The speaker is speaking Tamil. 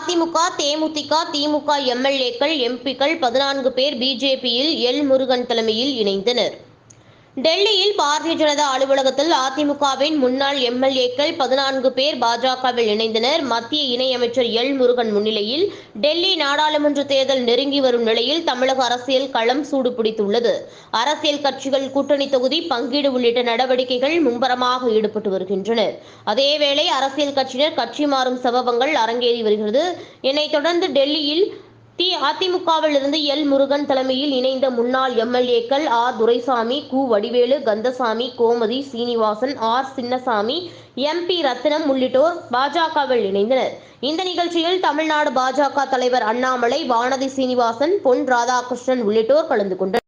அதிமுக தேமுதிக திமுக எம்எல்ஏக்கள் எம்பிக்கள் பதினான்கு பேர் பிஜேபியில் எல் முருகன் தலைமையில் இணைந்தனர். டெல்லியில் பாரதிய ஜனதா அலுவலகத்தில் அதிமுகவின் முன்னாள் எம்எல்ஏக்கள் பதினான்கு பேர் பாஜகவில் இணைந்தனர். மத்திய இணையமைச்சர் எல் முருகன் முன்னிலையில் டெல்லி நாடாளுமன்ற தேர்தல் நெருங்கி வரும் நிலையில் தமிழக அரசியல் களம் சூடு பிடித்துள்ளது அரசியல் கட்சிகள் கூட்டணி தொகுதி பங்கீடு உள்ளிட்ட நடவடிக்கைகள் மும்பரமாக ஈடுபட்டு வருகின்றனர் அதேவேளை அரசியல் கட்சியினர் கட்சி மாறும் சம்பவங்கள் அரங்கேறி வருகிறது. இதனைத் தொடர்ந்து டெல்லியில் தி அதிமுகவில் இருந்து எல் முருகன் தலைமையில் இணைந்த முன்னாள் எம்எல்ஏக்கள் ஆர் துரைசாமி கு. வடிவேலு கந்தசாமி கோமதி சீனிவாசன் ஆர். சின்னசாமி எம்பி ரத்னம் உள்ளிட்டோர் பாஜகவில் இணைந்தனர். இந்த நிகழ்ச்சியில் தமிழ்நாடு பாஜக தலைவர் அண்ணாமலை வானதி சீனிவாசன் பொன் ராதாகிருஷ்ணன் உள்ளிட்டோர் கலந்து கொண்டனர்.